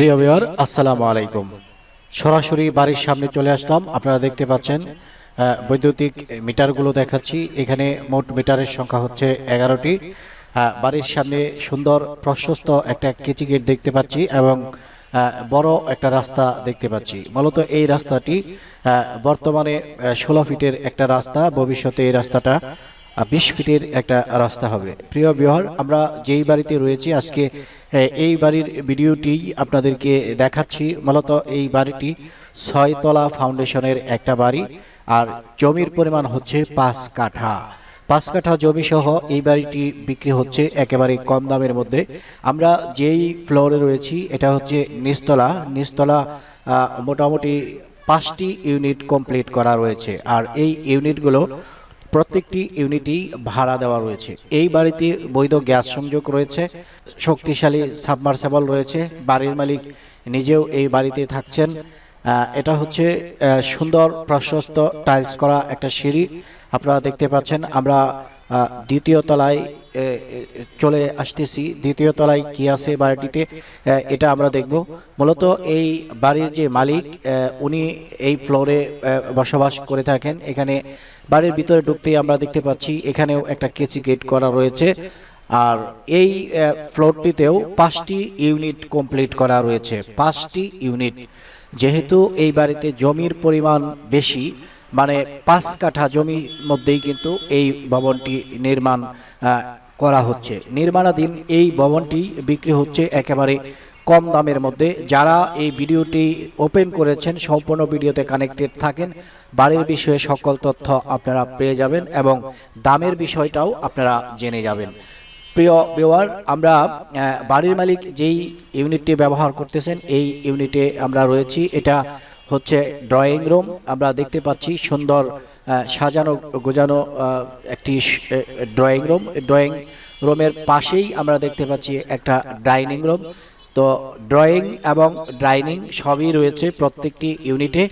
প্রিয় বিহার আসসালামু আলাইকুম। সরাসরি বাড়ির সামনে চলে আসলাম। আপনারা দেখতে পাচ্ছেন বৈদ্যুতিক মিটারগুলো দেখাচ্ছি। এখানে মোট মিটারের সংখ্যা হচ্ছে এগারোটি। বাড়ির সামনে সুন্দর প্রশস্ত একটা কেচি গেট দেখতে পাচ্ছি এবং বড় একটা রাস্তা দেখতে পাচ্ছি। মূলত এই রাস্তাটি বর্তমানে ষোলো ফিটের একটা রাস্তা। ভবিষ্যতে এই রাস্তাটা বিশ ফিটের একটা রাস্তা হবে। প্রিয় বিহার আমরা যেই বাড়িতে রয়েছি আজকে এই বাড়ির ভিডিওটি আপনাদেরকে দেখাচ্ছি। মূলত এই বাড়িটি ছয়তলা ফাউন্ডেশনের একটা বাড়ি আর জমির পরিমাণ হচ্ছে পাঁচ কাঠা। পাঁচ কাঠা জমি সহ এই বাড়িটি বিক্রি হচ্ছে একেবারে কম দামের মধ্যে। আমরা যেই ফ্লোরে রয়েছি এটা হচ্ছে নিস্তলা নিচতলা আহ, মোটামুটি পাঁচটি ইউনিট কমপ্লিট করা রয়েছে। আর এই ইউনিটগুলো প্রত্যেকটি ইউনিটই ভাড়া দেওয়া রয়েছে। এই বাড়িতে বৈধ গ্যাস সংযোগ রয়েছে, শক্তিশালী সাবমার্সেবল রয়েছে, বাড়ির মালিক নিজেও এই বাড়িতে থাকছেন। এটা হচ্ছে সুন্দর প্রশস্ত টাইলস করা একটা সিঁড়ি। আপনারা দেখতে পাচ্ছেন, আমরা দ্বিতীয় তলায় চলে আসতেছি। দ্বিতীয় তলায় কি আছে বাড়িটিতে? এটা আমরা দেখব। মূলত এই বাড়ির যে মালিক উনি এই ফ্লোরে বসবাস করে থাকেন। এখানে বাড়ির ভিতরে ঢুকতেই আমরা দেখতে পাচ্ছি, এখানেও একটা কেচি গেট করা রয়েছে। আর এই ফ্লোরটিতেও পাঁচটি ইউনিট কমপ্লিট করা রয়েছে। পাঁচটি ইউনিট। যেহেতু এই বাড়িতে জমির পরিমাণ বেশি মানে পাঁচ কাঠা জমির মধ্যেই কিন্তু এই ভবনটি নির্মাণ করা হচ্ছে। নির্মাণাধীন এই ভবনটি বিক্রি হচ্ছে একেবারে কম দামের মধ্যে। যারা এই ভিডিওটি ওপেন করেছেন, সম্পূর্ণ ভিডিওতে কানেক্টেড থাকেন, বাড়ির বিষয়ে সকল তথ্য আপনারা পেয়ে যাবেন এবং দামের বিষয়টাও আপনারা জেনে যাবেন। প্রিয় বিওয়ার আমরা বাড়ির মালিক যেই ইউনিটটি ব্যবহার করতেছেন, এই ইউনিটে আমরা রয়েছি। এটা হচ্ছে ড্রয়িং রুম আমরা দেখতে পাচ্ছি সুন্দর সাজানো, গোজানো একটি ড্রয়িং রুম ড্রয়িং রুমের পাশেই আমরা দেখতে পাচ্ছি একটা ডাইনিং রুম তো ড্রয়িং এবং ডাইনিং সবই রয়েছে প্রত্যেকটি ইউনিটে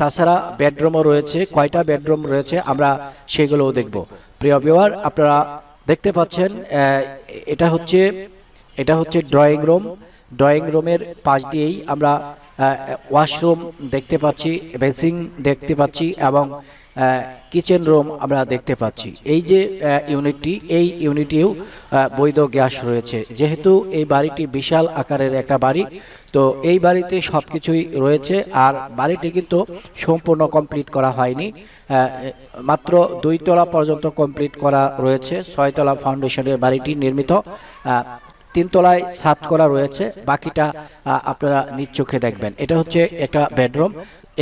তাছাড়া বেডরুমও রয়েছে, কয়টা বেডরুম রয়েছে আমরা সেগুলোও দেখব। প্রিয় বিওয়ার আপনারা দেখতে পাচ্ছেন এটা হচ্ছে এটা হচ্ছে ড্রয়িং রুম ড্রয়িং রুমের পাশ দিয়েই আমরা ওয়াশরুম দেখতে পাচ্ছি বেসিং দেখতে পাচ্ছি এবং কিচেন রুম আমরা দেখতে পাচ্ছি। এই যে ইউনিটটি এই ইউনিটেও বৈধ গ্যাস রয়েছে। যেহেতু এই বাড়িটি বিশাল আকারের একটা বাড়ি, তো এই বাড়িতে সব কিছুই রয়েছে। আর বাড়িটি কিন্তু সম্পূর্ণ কমপ্লিট করা হয়নি। মাত্র দুই তলা পর্যন্ত কমপ্লিট করা রয়েছে। ছয়তলা ফাউন্ডেশনের বাড়িটি নির্মিত। তিনতলায় সাত করা রয়েছে। বাকিটা আপনারা নিজ চোখে দেখবেন। এটা হচ্ছে একটা বেডরুম।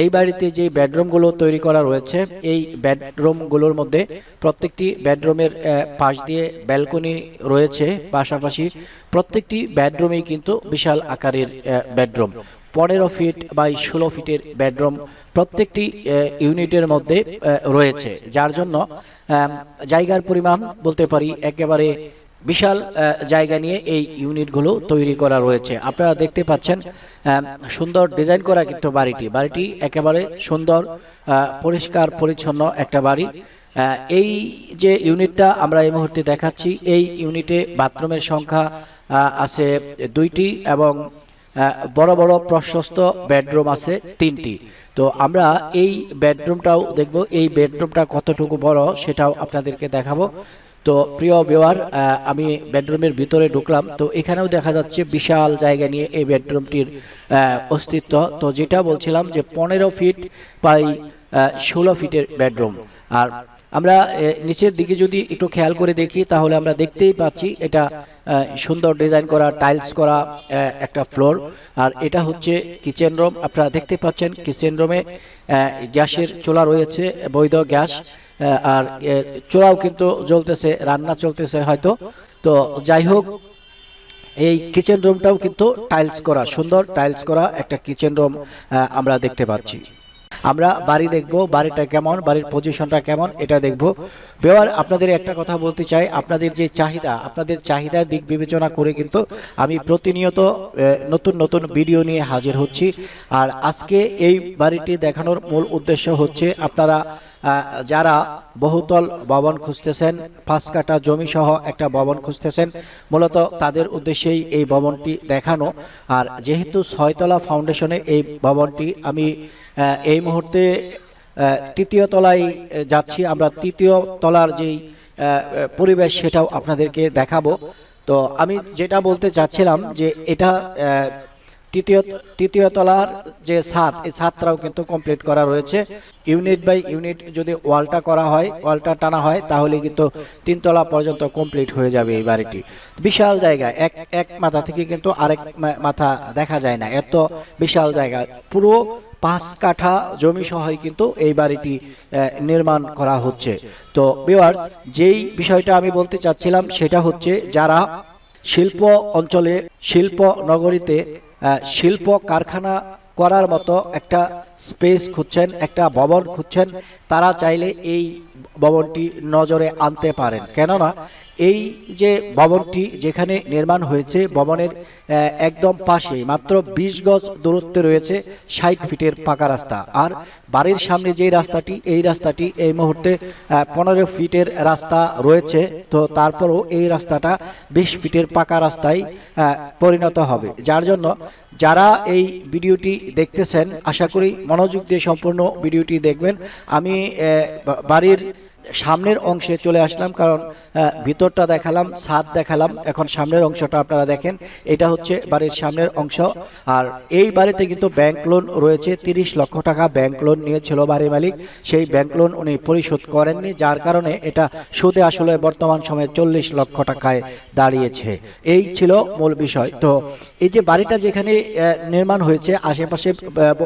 এই বাড়িতে যে বেডরুমগুলো তৈরি করা রয়েছে, এই বেডরুমগুলোর মধ্যে প্রত্যেকটি বেডরুমের পাশ দিয়ে ব্যালকনি রয়েছে। পাশাপাশি প্রত্যেকটি বেডরুমেই কিন্তু বিশাল আকারের বেডরুম। পনেরো ফিট বাই ষোলো ফিটের বেডরুম প্রত্যেকটি ইউনিটের মধ্যে রয়েছে। যার জন্য জায়গার পরিমাণ বলতে পারি একেবারে বিশাল জায়গা নিয়ে এই ইউনিটগুলো তৈরি করা রয়েছে। আপনারা দেখতে পাচ্ছেন সুন্দর ডিজাইন করা কিন্তু বাড়িটি। বাড়িটি একেবারে সুন্দর পরিষ্কার, পরিচ্ছন্ন একটা বাড়ি। এই যে ইউনিটটা আমরা এই মুহূর্তে দেখাচ্ছি, এই ইউনিটে বাথরুমের সংখ্যা আছে দুইটি এবং বড় বড় প্রশস্ত বেডরুম আছে তিনটি। তো আমরা এই বেডরুমটাও দেখব, এই বেডরুমটা কতটুকু বড় সেটাও আপনাদেরকে দেখাবো। তো প্রিয় বেওয়ার আমি বেডরুমের ভিতরে ঢুকলাম, তো এখানেও দেখা যাচ্ছে বিশাল জায়গা নিয়ে এই বেডরুমটির অস্তিত্ব। তো যেটা বলছিলাম যে পনেরো ফিট বাই ষোলো ফিটের বেডরুম আর আমরা নিচের দিকে যদি একটু খেয়াল করে দেখি, তাহলে আমরা দেখতেই পাচ্ছি এটা সুন্দর ডিজাইন করা টাইলস করা একটা ফ্লোর আর এটা হচ্ছে কিচেন রুম আপনারা দেখতে পাচ্ছেন কিচেন রুমে গ্যাসের চোলা রয়েছে, বৈধ গ্যাস। আর চোরাও কিন্তু জ্বলতেছে, রান্না চলতেছে হয়তো। তো যাই হোক, এই কিচেন রুমটাও কিন্তু টাইলস করা, সুন্দর টাইলস করা একটা কিচেন রুম আমরা দেখতে পাচ্ছি। আমরা বাড়ি দেখব, বাড়িটা কেমন, বাড়ির পজিশনটা কেমন, এটা দেখব। বেওয়ার আপনাদের একটা কথা বলতে চাই, আপনাদের যে চাহিদা, আপনাদের চাহিদার দিক বিবেচনা করে কিন্তু আমি প্রতিনিয়ত নতুন নতুন ভিডিও নিয়ে হাজির হচ্ছি। আর আজকে এই বাড়িটি দেখানোর মূল উদ্দেশ্য হচ্ছে, আপনারা যারা বহুতল ভবন খুঁজতেছেন, পাঁচ কাটা জমি সহ একটা ভবন খুঁজতেছেন, মূলত তাদের উদ্দেশ্যেই এই ভবনটি দেখানো। আর যেহেতু ছয়তলা ফাউন্ডেশনে এই ভবনটি, আমি এই মুহূর্তে তৃতীয় তলায় যাচ্ছি। আমরা তৃতীয় তলার যেই পরিবেশ, সেটাও আপনাদেরকে দেখাবো। তো আমি যেটা বলতে চাচ্ছিলাম যে এটা তৃতীয় তৃতীয় তলার যে ছাদ, এই ছাদটাও কিন্তু কমপ্লিট করা রয়েছে। ইউনিট বাই ইউনিট যদি ওয়ালটা করা হয়, ওয়ালটা টানা হয়, তাহলে কিন্তু তিনতলা পর্যন্ত কমপ্লিট হয়ে যাবে এই বাড়িটি। বিশাল জায়গা, এক এক মাথা থেকে কিন্তু আরেক মাথা দেখা যায় না। এত বিশাল জায়গা। পুরো পাঁচ কাঠা জমি সহই কিন্তু এই বাড়িটি নির্মাণ করা হচ্ছে। তো ভিউয়ার্স যেই বিষয়টা আমি বলতে চাচ্ছিলাম, সেটা হচ্ছে যারা শিল্প অঞ্চলে, শিল্প নগরীতে শিল্প কারখানা করার মতো একটা স্পেস খুঁজছেন একটা ভবন খুঁজছেন। তারা চাইলে এই ভবনটি নজরে আনতে পারেন। কেননা এই যে ভবনটি যেখানে নির্মাণ হয়েছে, ভবনের একদম পাশে মাত্র বিশ গজ দূরত্বে রয়েছে ষাট ফিটের পাকা রাস্তা। আর বাড়ির সামনে যে রাস্তাটি, এই রাস্তাটি এই মুহূর্তে পনেরো ফিটের রাস্তা রয়েছে। তো তারপরও এই রাস্তাটা বিশ ফিটের পাকা রাস্তায় পরিণত হবে। যার জন্য যারা এই ভিডিওটি দেখতেছেন, আশা করি মনোযোগ দিয়ে সম্পূর্ণ ভিডিওটি দেখবেন। আমি বাড়ির সামনের অংশে চলে আসলাম কারণ ভিতরটা দেখালাম ছাদ দেখালাম এখন সামনের অংশটা আপনারা দেখেন এটা হচ্ছে বাড়ির সামনের অংশ আর এই বাড়িতে কিন্তু ব্যাংক লোন রয়েছে তিরিশ লক্ষ টাকা ব্যাংক লোন নিয়েছিল বাড়ির মালিক সেই ব্যাংক লোন উনি পরিশোধ করেননি যার কারণে এটা সুদে আসলে বর্তমান সময়ে চল্লিশ লক্ষ টাকায় দাঁড়িয়েছে। এই ছিল মূল বিষয়। তো এই যে বাড়িটা যেখানে নির্মাণ হয়েছে আশেপাশে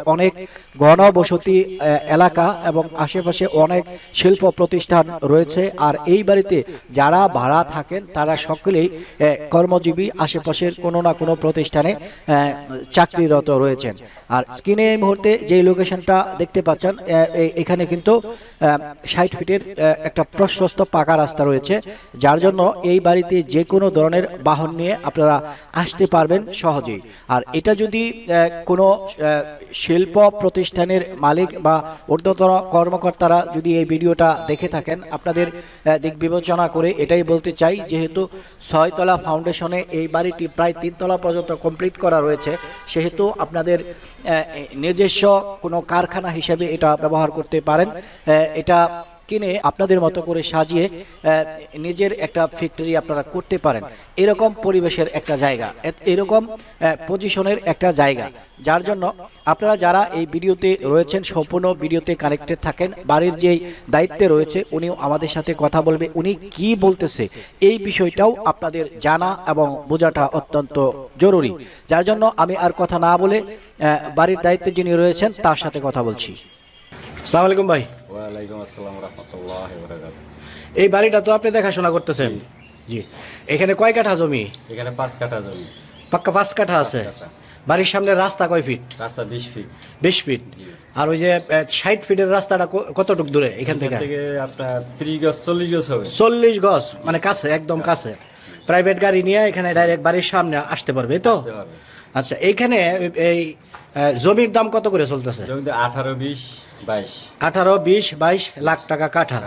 অনেক আহ, এলাকা এবং আশেপাশে অনেক শিল্প প্রতিষ্ঠান রয়েছে। আর এই বাড়িতে যারা ভাড়া থাকেন, তারা সকলেই কর্মজীবী আশেপাশের কোনো না কোনো প্রতিষ্ঠানে চাকরিরত রয়েছেন। আর স্ক্রিনে এই মুহূর্তে যে লোকেশনটা দেখতে পাচ্ছেন এখানে কিন্তু ষাট ফিটের একটা প্রশস্ত পাকা রাস্তা রয়েছে। যার জন্য এই বাড়িতে যে কোনো ধরনের বাহন নিয়ে আপনারা আসতে পারবেন সহজেই। আর এটা যদি কোনো শিল্প প্রতিষ্ঠানের মালিক বা ঊর্ধ্বতন কর্মকর্তারা যদি এই ভিডিওটা দেখে থাকেন, আপনাদের দিক বিবেচনা করে এটাই বলতে চাই, যেহেতু ছয়তলা ফাউন্ডেশনে এই বাড়িটি প্রায় তিনতলা পর্যন্ত কমপ্লিট করা রয়েছে, সেহেতু আপনাদের নিজস্ব কোনো কারখানা হিসেবে এটা ব্যবহার করতে পারেন। এটা কিনে আপনাদের মতো করে সাজিয়ে নিজের একটা ফ্যাক্টরি আপনারা করতে পারেন। এরকম পরিবেশের একটা জায়গা এরকম পজিশনের একটা জায়গা। যার জন্য আপনারা যারা এই ভিডিওতে রয়েছেন, সম্পূর্ণ ভিডিওতে কানেক্টেড থাকেন, বাড়ির যেই দায়িত্বে রয়েছে, উনিও আমাদের সাথে কথা বলবে, উনি কি বলতেছে, এই বিষয়টাও আপনাদের জানা এবং বোঝাটা অত্যন্ত জরুরি। যার জন্য আমি আর কথা না বলে বাড়ির দায়িত্বে যিনি রয়েছেন, তার সাথে কথা বলছি। সালাম আলাইকুম ভাই। ওয়ালাইকুম আসসালাম রহমতুল্লাহ এই বাড়িটা তো আপনি দেখাশোনা করতেছেন? জি। এখানে কয় কাঠা জমি? এখানে পাঁচ কাঠা জমি। পাক্কা পাঁচ কাঠা আছে? বাড়ির সামনে রাস্তা কয় ফিট? রাস্তা বিশ ফিট। বিশ ফিট? আর ওই যে ষাট ফিটের রাস্তাটা কতটুক দূরে এখান থেকে? থেকে আপনার ত্রিশ গজ চল্লিশ গজ হবে। চল্লিশ গজ মানে কাছে একদম কাছে। প্রাইভেট গাড়ি নিয়ে এখানে ডাইরেক্ট বাড়ির সামনে আসতে পারবে তো? আচ্ছা এইখানে এই জমির দাম কত করে চলতেছে? জমিতে আঠারো বিশ। আঠারো বিশ বাইশ লাখ টাকা কাঠা।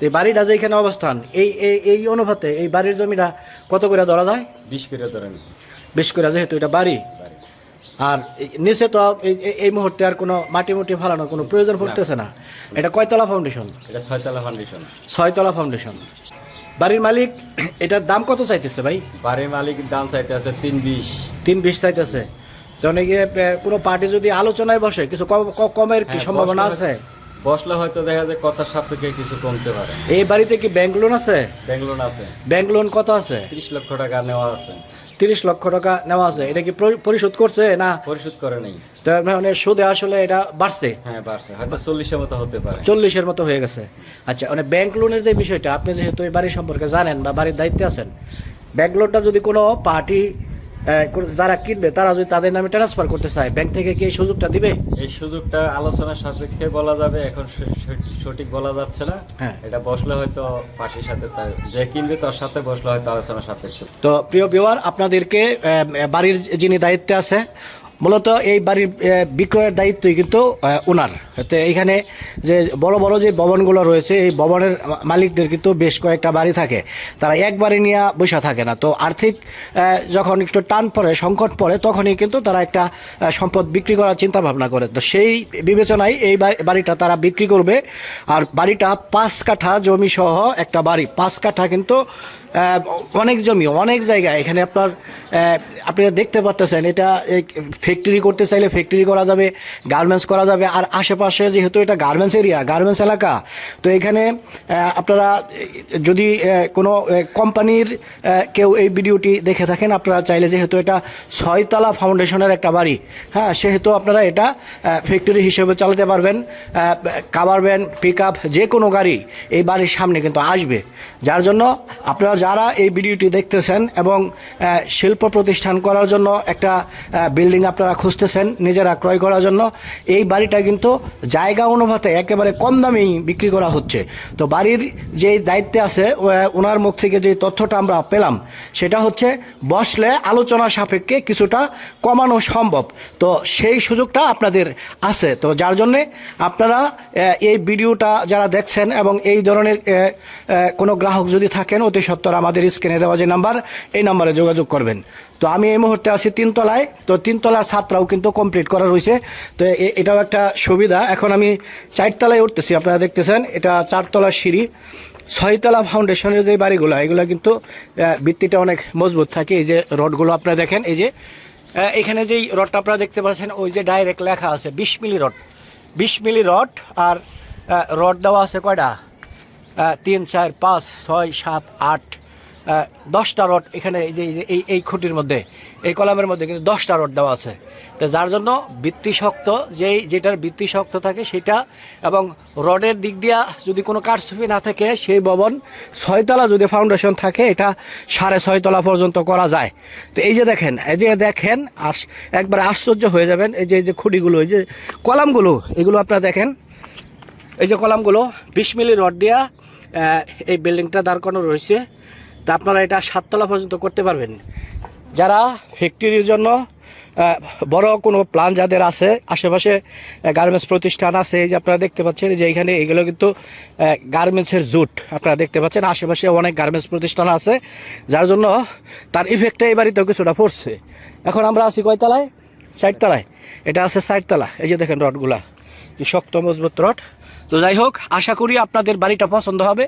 তো এই বাড়িটা যে এখানে অবস্থান এই এই এই অনুপাতে এই বাড়ির জমিটা কত করে ধরা যায়? বিশ করে ধরেন বেশ করে যেহেতু এটা বাড়ি। বাড়ি। আর নিচে তো এই- মুহূর্তে আর কোনো মাটি মুটি ফালানোর কোনো প্রয়োজন পড়তেছে না। এটা কয়তলা ফাউন্ডেশন এটা ছয়তলা ফাউন্ডেশন ছয়তলা ফাউন্ডেশন বাড়ির মালিক এটার দাম কত চাইতেছে ভাই? বাড়ির মালিক দাম চাইতে আছে তিন বিশ। তিন বিশ চাইতেছে। অনেকে কোনো পার্টি যদি আলোচনায় বসে কিছু কমের কি হ্যাঁ, সম্ভাবনা আছে? বসলে হয়তো দেখা যায় কথার সাপেক্ষে কিছু কমতে পারে। এই বাড়িতে কি ব্যাংক লোন আছে? ব্যাংক আছে। ব্যাংক লোন কত আছে? ত্রিশ লক্ষ টাকা নেওয়া আছে। তিরিশ লক্ষ টাকা নেওয়া আছে। এটা কি পরিশোধ করছে না? পরিশোধ করে নেই। মানে সুদে আসলে এটা বাড়ছে? হ্যাঁ বাড়ছে। হয়তো চল্লিশের মতো হতে পারে। চল্লিশের মতো হয়ে গেছে। আচ্ছা মানে ব্যাংক লোনের যে বিষয়টা আপনি যেহেতু এই বাড়ির সম্পর্কে জানেন বা বাড়ির দায়িত্বে আছেন ব্যাংক লোনটা যদি কোনো পার্টি যারা কিনবে তারা যদি তাদের নামে ট্রান্সফার করতে চায় ব্যাংক থেকে কি এই সুযোগটা দিবে? এই সুযোগটা আলোচনার সাপেক্ষে বলা যাবে এখন সঠিক বলা যাচ্ছে না। হ্যাঁ। এটা বসলে হয়তো পার্টির সাথে যে কিনবে তার সাথে বসলে হয়তো আলোচনা সাপেক্ষে। তো প্রিয় বিওয়ার আপনাদেরকে বাড়ির যিনি দায়িত্বে আছে মূলত এই বাড়ির বিক্রয়ের দায়িত্বই কিন্তু ওনার তো এইখানে যে বড় বড় যে ভবনগুলো রয়েছে, এই ভবনের মালিকদের কিন্তু বেশ কয়েকটা বাড়ি থাকে। তারা একবারে নিয়ে বসে থাকে না। তো আর্থিক যখন একটু টান পড়ে, সংকট পড়ে, তখনই কিন্তু তারা একটা সম্পদ বিক্রি করার চিন্তা ভাবনা করে। তো সেই বিবেচনায় এই বাড়িটা তারা বিক্রি করবে। আর বাড়িটা পাঁচ কাঠা জমি সহ একটা বাড়ি। পাঁচ কাঠা কিন্তু অনেক জমি, অনেক জায়গা। এখানে আপনার আপনারা দেখতে পাচ্ছেন এটা ফ্যাক্টরি করতে চাইলে ফ্যাক্টরি করা যাবে গার্মেন্টস করা যাবে, আর আশেপাশে যেহেতু এটা গার্মেন্টস এরিয়া গার্মেন্টস এলাকা, তো এখানে আপনারা যদি কোনো কোম্পানির কেউ এই ভিডিওটি দেখে থাকেন, আপনারা চাইলে যেহেতু এটা ছয়তলা ফাউন্ডেশনের একটা বাড়ি হ্যাঁ সেহেতু আপনারা এটা ফ্যাক্টরি হিসেবে চালাতে পারবেন কাভার ভ্যান পিক যে কোনো গাড়ি এই বাড়ির সামনে কিন্তু আসবে। যার জন্য আপনারা যারা এই ভিডিওটি দেখতেছেন এবং শিল্প প্রতিষ্ঠান করার জন্য একটা বিল্ডিং আপনারা খুঁজতেছেন, নিজেরা ক্রয় করার জন্য, এই বাড়িটা কিন্তু জায়গা অনুপাতে একেবারে কম দামেই বিক্রি করা হচ্ছে। তো বাড়ির যে দায়িত্বে আছে ওনার মুখ থেকে যে তথ্যটা আমরা পেলাম, সেটা হচ্ছে বসলে আলোচনা সাপেক্ষে কিছুটা কমানো সম্ভব। তো সেই সুযোগটা আপনাদের আছে। তো যার জন্যে আপনারা এই ভিডিওটা যারা দেখছেন এবং এই ধরনের কোনো গ্রাহক যদি থাকেন অতি সত্তর আমাদের স্ক্রিনে দেওয়া যে নাম্বার, এই নাম্বারে যোগাযোগ করবেন। তো আমি এই মুহূর্তে আছি তিনতলায়। তো তিনতলার ছাত্রাও কিন্তু কমপ্লিট করা রয়েছে। তো এটাও একটা সুবিধা। এখন আমি চারতলায় উঠতেছি, আপনারা দেখতেছেন, এটা চারতলার সিঁড়ি। ছয়তলা ফাউন্ডেশনের যে বাড়িগুলো, এগুলো কিন্তু ভিত্তিটা অনেক মজবুত থাকে। এই যে রডগুলো আপনারা দেখেন, এই যে এখানে যেই রডটা আপনারা দেখতে পাচ্ছেন, ওই যে ডাইরেক্ট লেখা আছে, বিশ মিলি রড। বিশ মিলি রড আর রড দেওয়া আছে কয়টা? তিন, চার, পাঁচ, ছয়, সাত, আট দশটা রড এখানে এই এই খুঁটির মধ্যে, এই কলামের মধ্যে কিন্তু দশটা রড দেওয়া আছে। তো যার জন্য ভিত্তি শক্ত যেই, যেটার ভিত্তি শক্ত থাকে সেটা এবং রডের দিক দিয়া যদি কোনো কারচুপি না থাকে, সেই ভবন ছয়তলা যদি ফাউন্ডেশন থাকে, এটা সাড়ে ছয়তলা পর্যন্ত করা যায়। তো এই যে দেখেন, এই যে দেখেন আস একবার আশ্চর্য হয়ে যাবেন, এই যে এই যে খুঁটিগুলো, এই যে কলামগুলো, এগুলো আপনারা দেখেন। এই যে কলামগুলো, বিশ মিলি রড দিয়া এই বিল্ডিংটা দাঁড় করানো রয়েছে। তা আপনারা এটা সাততলা পর্যন্ত করতে পারবেন। যারা ফ্যাক্টরির জন্য বড় কোনো প্ল্যান যাদের আছে, আশেপাশে গার্মেন্টস প্রতিষ্ঠান আছে, এই যে আপনারা দেখতে পাচ্ছেন যে এইখানে এগুলো কিন্তু গার্মেন্টসের জুট আপনারা দেখতে পাচ্ছেন। আশেপাশে অনেক গার্মেন্টস প্রতিষ্ঠান আছে, যার জন্য তার ইফেক্টটা এই বাড়িতেও কিছুটা পড়ছে। এখন আমরা আছি কয়তলায়? চারতলায়। এটা আছে চারতলা। এই যে দেখেন রডগুলা। কি শক্ত, মজবুত রড। তো যাই হোক, আশা করি আপনাদের বাড়িটা পছন্দ হবে।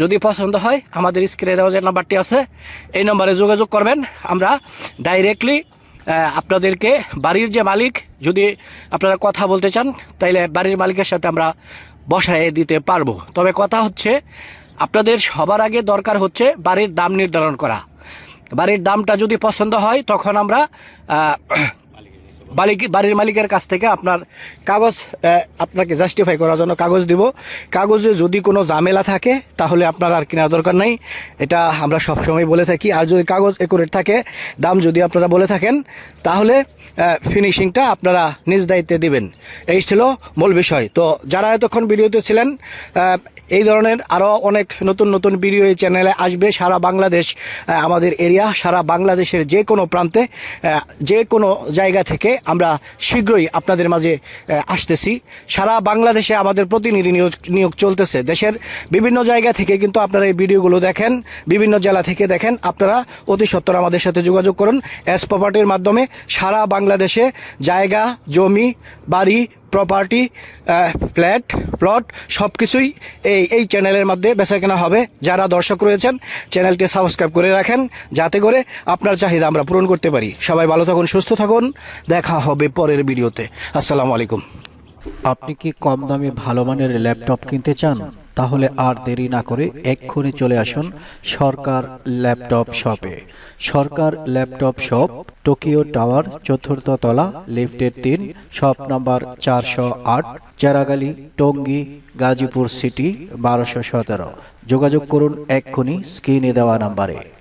যদি পছন্দ হয়, আমাদের স্ক্রিনে দেওয়া যে নাম্বারটি আছে, এই নম্বরে যোগাযোগ করবেন। আমরা ডাইরেক্টলি আপনাদেরকে বাড়ির যে মালিক, যদি আপনারা কথা বলতে চান, তাইলে বাড়ির মালিকের সাথে আমরা বসায় দিতে পারব। তবে কথা হচ্ছে, আপনাদের সবার আগে দরকার হচ্ছে বাড়ির দাম নির্ধারণ করা। বাড়ির দামটা যদি পছন্দ হয়, তখন আমরা বাড়ির মালিকের কাছ থেকে আপনার কাগজ আপনাকে জাস্টিফাই করার জন্য কাগজ দিব। কাগজে যদি কোনো ঝামেলা থাকে, তাহলে আপনার আর কেনার দরকার নাই। এটা আমরা সবসময় বলে থাকি। আর যদি কাগজ একুরেট থাকে, দাম যদি আপনারা বলে থাকেন, তাহলে ফিনিশিংটা আপনারা নিজ দায়িত্বে দিবেন। এই ছিল মূল বিষয়। তো যারা এতক্ষণ ভিডিওতে ছিলেন এই ধরনের আরও অনেক নতুন নতুন ভিডিও এই চ্যানেলে আসবে সারা বাংলাদেশ আমাদের এরিয়া সারা বাংলাদেশের যে কোনো প্রান্তে যে কোনো জায়গা থেকে আমরা শীঘ্রই আপনাদের মাঝে আসতেছি। সারা বাংলাদেশে আমাদের প্রতিনিধি নিয়োগ নিয়োগ চলতেছে। দেশের বিভিন্ন জায়গা থেকে কিন্তু আপনারা এই ভিডিওগুলো দেখেন, বিভিন্ন জেলা থেকে দেখেন। আপনারা অতি সত্তর আমাদের সাথে যোগাযোগ করুন। অ্যাস প্রপার্টির মাধ্যমে সারা বাংলাদেশে জায়গা, জমি, বাড়ি প্রপার্টি ফ্ল্যাট প্লট সব কিছুই এই এই চ্যানেলের মধ্যে বেচা কেনা হবে। যারা দর্শক রয়েছেন চ্যানেলটি সাবস্ক্রাইব করে রাখেন, যাতে করে আপনার চাহিদা আমরা পূরণ করতে পারি। সবাই ভালো থাকুন, সুস্থ থাকুন। দেখা হবে পরের ভিডিওতে। আসসালামু আলাইকুম। আপনি কি কম দামে ভালো মানের ল্যাপটপ কিনতে চান? তাহলে আর দেরি না করে এক্ষুনি চলে আসুন সরকার ল্যাপটপ শপে। Sarkar laptop shop, Tokyo tower, চতুর্থ তলা, লিফটের তিন, শপ নাম্বার চারশো আট, চেরাগালি, টঙ্গী, গাজীপুর সিটি, বারোশো সতেরো। যোগাযোগ করুন এক্ষুনি স্ক্রিনে দেওয়া নাম্বারে।